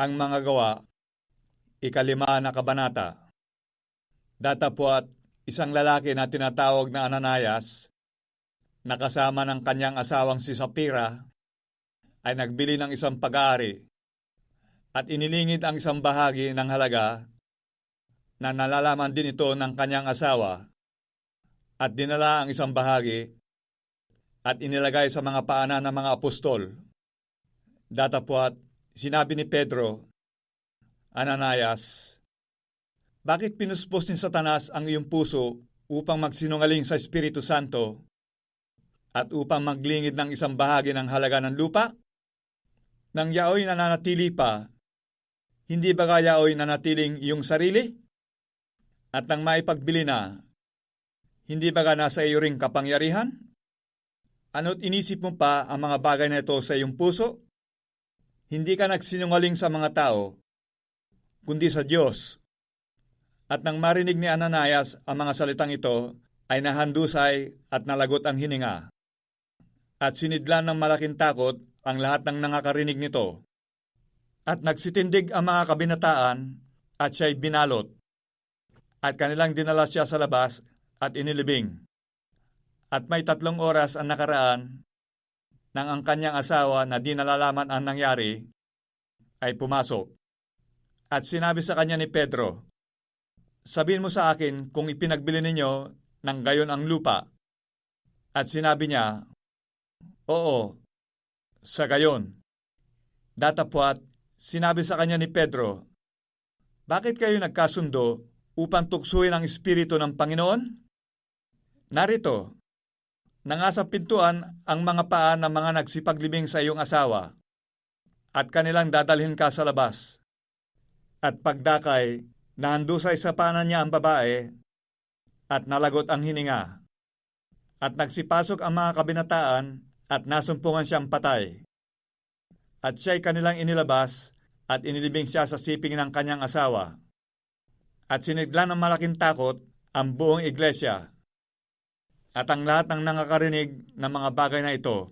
Ang mga gawa, ikalima na kabanata. Datapwat, isang lalaki na tinatawag na Ananias, nakasama ng kanyang asawang si Sapira, ay nagbili ng isang pag-aari at inilingid ang isang bahagi ng halaga na nalalaman din ito ng kanyang asawa at dinala ang isang bahagi at inilagay sa mga paanan ng mga apostol. Datapwat, sinabi ni Pedro, Ananias, bakit pinuspos ni Satanas ang iyong puso upang magsinungaling sa Espiritu Santo at upang maglingid ng isang bahagi ng halaga ng lupa? Nang yaoy nananatili pa, hindi ba kaya yaoy nanatiling iyong sarili? At nang maipagbili na, hindi ba ka nasa iyo ring kapangyarihan? Ano't inisip mo pa ang mga bagay na ito sa iyong puso? Hindi ka nagsinungaling sa mga tao, kundi sa Diyos. At nang marinig ni Ananias ang mga salitang ito, ay nahandusay at nalagot ang hininga. At sinidlan ng malaking takot ang lahat ng nakakarinig nito. At nagsitindig ang mga kabinataan at siya'y binalot. At kanilang dinala siya sa labas at inilibing. At may tatlong oras ang nakaraan nang ang kanyang asawa na di nalalaman ang nangyari ay pumasok. At sinabi sa kanya ni Pedro, Sabihin mo sa akin kung ipinagbili ninyo ng gayon ang lupa. At sinabi niya, Oo, sa gayon. Datapwat, sinabi sa kanya ni Pedro, Bakit kayo nagkasundo upang tuksuin ang Espiritu ng Panginoon? Narito, nangasa pintuan ang mga paa ng mga nagsipaglibing sa iyong asawa at kanilang dadalhin ka sa labas. At pagdakay, nahandusay sa panan niya ang babae at nalagot ang hininga. At nagsipasok ang mga kabinataan at nasumpungan siyang patay. At siya'y kanilang inilabas at inilibing siya sa siping ng kanyang asawa. At sinigla ng malaking takot ang buong iglesia at ang lahat ng nakakarinig ng mga bagay na ito.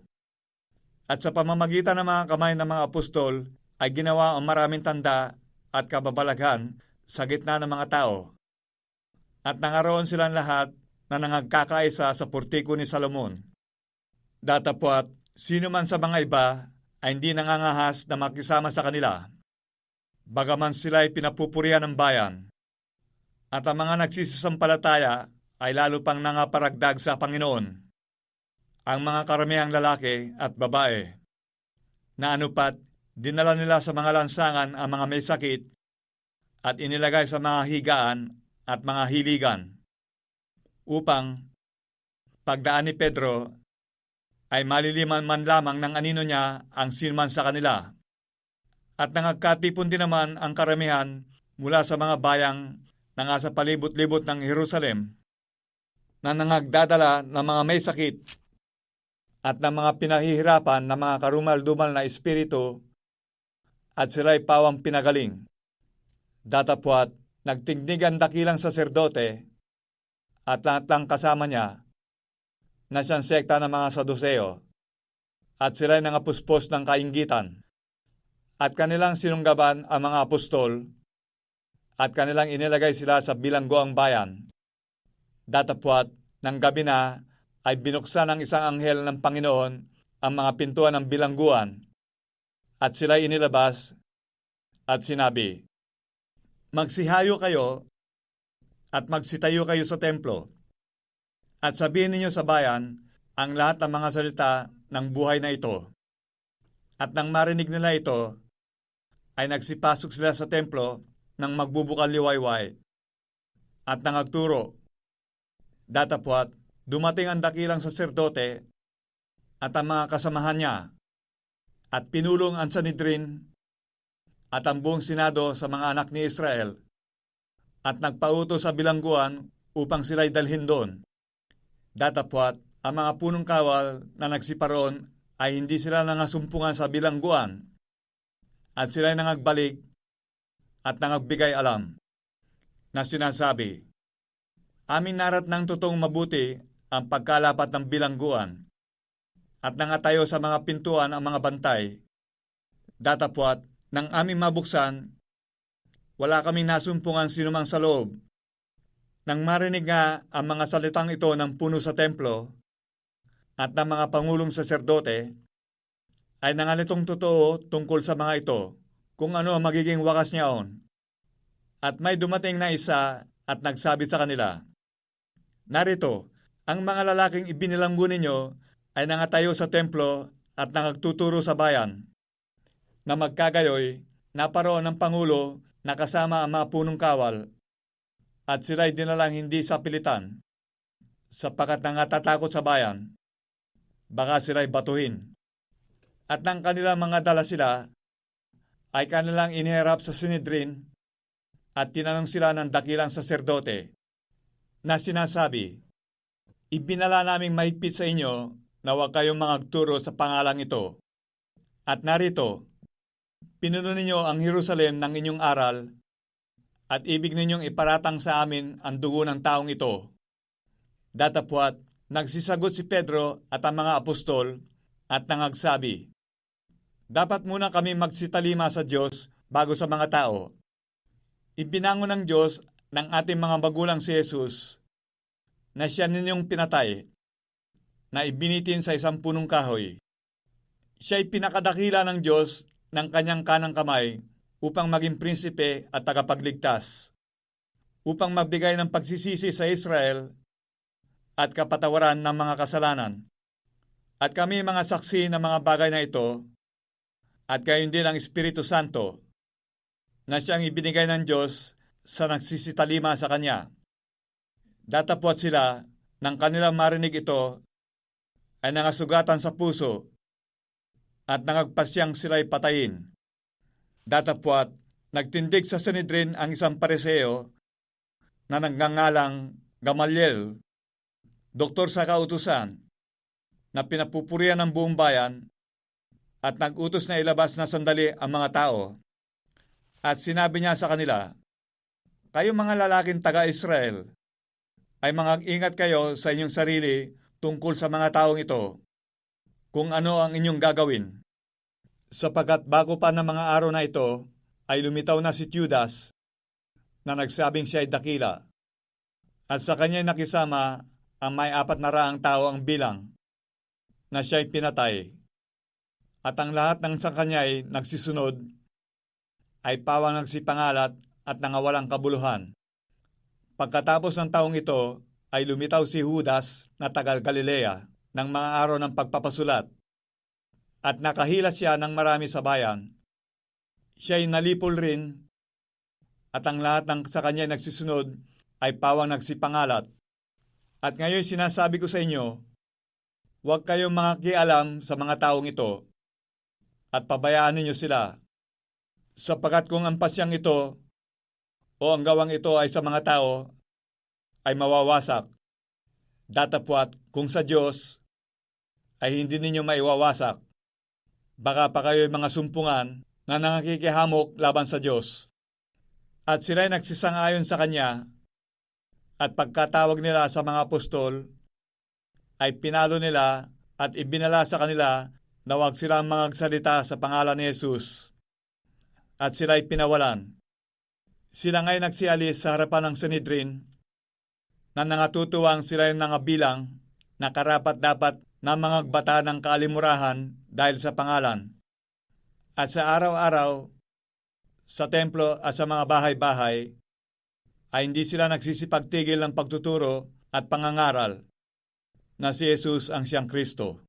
At sa pamamagitan ng mga kamay ng mga apostol ay ginawa ang maraming tanda at kababalaghan sa gitna ng mga tao. At nangaroon silang lahat na nangagkakaisa sa portiko ni Salomon. Datapwat, sino man sa mga iba ay hindi nangangahas na makisama sa kanila. Bagaman sila ay pinapupurihan ng bayan. At ang mga nagsisisampalataya ay lalo pang nangaparagdag sa Panginoon. Ang mga karamihang lalaki at babae na anupat dinala nila sa mga lansangan ang mga may sakit at inilagay sa mga higaan at mga hiligan upang pagdaan ni Pedro ay maliliman man lamang ng anino niya ang sinman sa kanila. At nangagkatipon din naman ang karamihan mula sa mga bayang na sa palibot-libot ng Jerusalem na nangagdadala ng mga may sakit at ng mga pinahihirapan ng mga karumal-dumal na espiritu at sila'y pawang pinagaling. Datapwat, nagtignig ang dakilang saserdote at lahat lang kasama niya na siyang sekta ng mga saduseo at sila'y nangapuspos ng kainggitan at kanilang sinunggaban ang mga apostol at kanilang inilagay sila sa bilanggoang bayan. Datapwat, ng gabi na ay binuksan ng isang anghel ng Panginoon ang mga pintuan ng bilangguan at sila inilabas at sinabi, Magsihayo kayo at magsitayo kayo sa templo at sabihin ninyo sa bayan ang lahat ng mga salita ng buhay na ito. At nang marinig nila ito, ay nagsipasok sila sa templo ng magbubukal liwayway at nangagturo. Datapwat, dumating ang dakilang saserdote at ang mga kasamahan niya at pinulong ang Sanidrin at ang buong Senado sa mga anak ni Israel at nagpauto sa bilangguan upang sila'y dalhin doon. Datapwat, ang mga punong kawal na nagsiparoon ay hindi sila nangasumpungan sa bilangguan at sila'y nangagbalik at nangagbigay alam na sinasabi, Amin narat ng totoong mabuti ang pagkalapat ng bilangguan at nangatayo sa mga pintuan ang mga bantay. Datapwat, nang aming mabuksan, wala kaming nasumpungan sinumang sa loob. Nang marinig nga ang mga salitang ito ng puno sa templo at ng mga pangulong saserdote, ay nangalitong totoo tungkol sa mga ito kung ano ang magiging wakas niyaon. At may dumating na isa at nagsabi sa kanila, Narito, ang mga lalaking ibinilanggo ninyo ay nangatayo sa templo at nangagtuturo sa bayan. Na magkagayoy, naparoon ng Pangulo na kasama ang mga punong kawal at sila'y dinalang hindi sa pilitan sapagkat nangatatakot sa bayan. Baka sila'y batuhin. At nang kanilang mga dala sila, ay kanilang iniharap sa Sinedrin at tinanong sila ng dakilang saserdote na sinasabi, Ibinala naming mahigpit sa inyo na huwag kayong magturo sa pangalang ito. At narito, pinuno ninyo ang Jerusalem ng inyong aral at ibig ninyong iparatang sa amin ang dugo ng taong ito. Datapwat, nagsisagot si Pedro at ang mga apostol at nangagsabi, Dapat muna kami magsitalima sa Diyos bago sa mga tao. Ibinango ng Diyos ng ating mga magulang si Jesus na siya ninyong pinatay na ibinitin sa isang punong kahoy. Siya'y pinakadakila ng Diyos ng kanyang kanang kamay upang maging prinsipe at tagapagligtas, upang magbigay ng pagsisisi sa Israel at kapatawaran ng mga kasalanan. At kami mga saksi ng mga bagay na ito, at gayon din ang Espiritu Santo, na siyang ibinigay ng Diyos sa nagsisitalima sa Kanya. Datapwat sila nang kanilang marinig ito ay nangasugatan sa puso at nangagpasyang sila'y patayin. Datapwat, nagtindig sa Sanedrin ang isang pareseo na nagngangalang Gamaliel, doktor sa kautusan, na pinapupurian ng buong bayan at nagutos na ilabas na sandali ang mga tao. At sinabi niya sa kanila, Kayo mga lalaking taga-Israel, ay mga ingat kayo sa inyong sarili tungkol sa mga taong ito, kung ano ang inyong gagawin. Sapagat bago pa ng mga araw na ito, ay lumitaw na si Judas na nagsabing siya ay dakila. At sa kanya nakisama ang may apat na raang tao ang bilang na siya ay pinatay at ang lahat ng sa kanya ay nagsisunod, ay pawang nagsipangalat at nangawalang kabuluhan. Pagkatapos ng taong ito, ay lumitaw si Judas na tagal Galilea ng mga araw ng pagpapasulat. At nakahila siya ng marami sa bayan. Siya ay nalipol rin at ang lahat ng sa kanya nagsisunod ay pawang nagsipangalat. At ngayon sinasabi ko sa inyo, huwag kayong mga kialam sa mga taong ito at pabayaan ninyo sila. Sapagat kung ang pasyang ito o ang gawang ito ay sa mga tao, ay mawawasak. Datapwat kung sa Diyos ay hindi ninyo maiwawasak. Baka pa kayo mga sumpungan na nangakikihamok laban sa Diyos. At sila'y nagsisang-ayon sa Kanya at pagkatawag nila sa mga apostol, ay pinalo nila at ibinala sa kanila na huwag silang magsalita sa pangalan ni Jesus. At sila'y pinawalan. Sila nga'y nagsialis sa harapan ng Sanhedrin na nangatutuwang sila yung nangabilang na karapat dapat na mga bata ng kalimurahan dahil sa pangalan. At sa araw-araw, sa templo at sa mga bahay-bahay, ay hindi sila nagsisipagtigil ng pagtuturo at pangangaral na si Jesus ang siyang Kristo.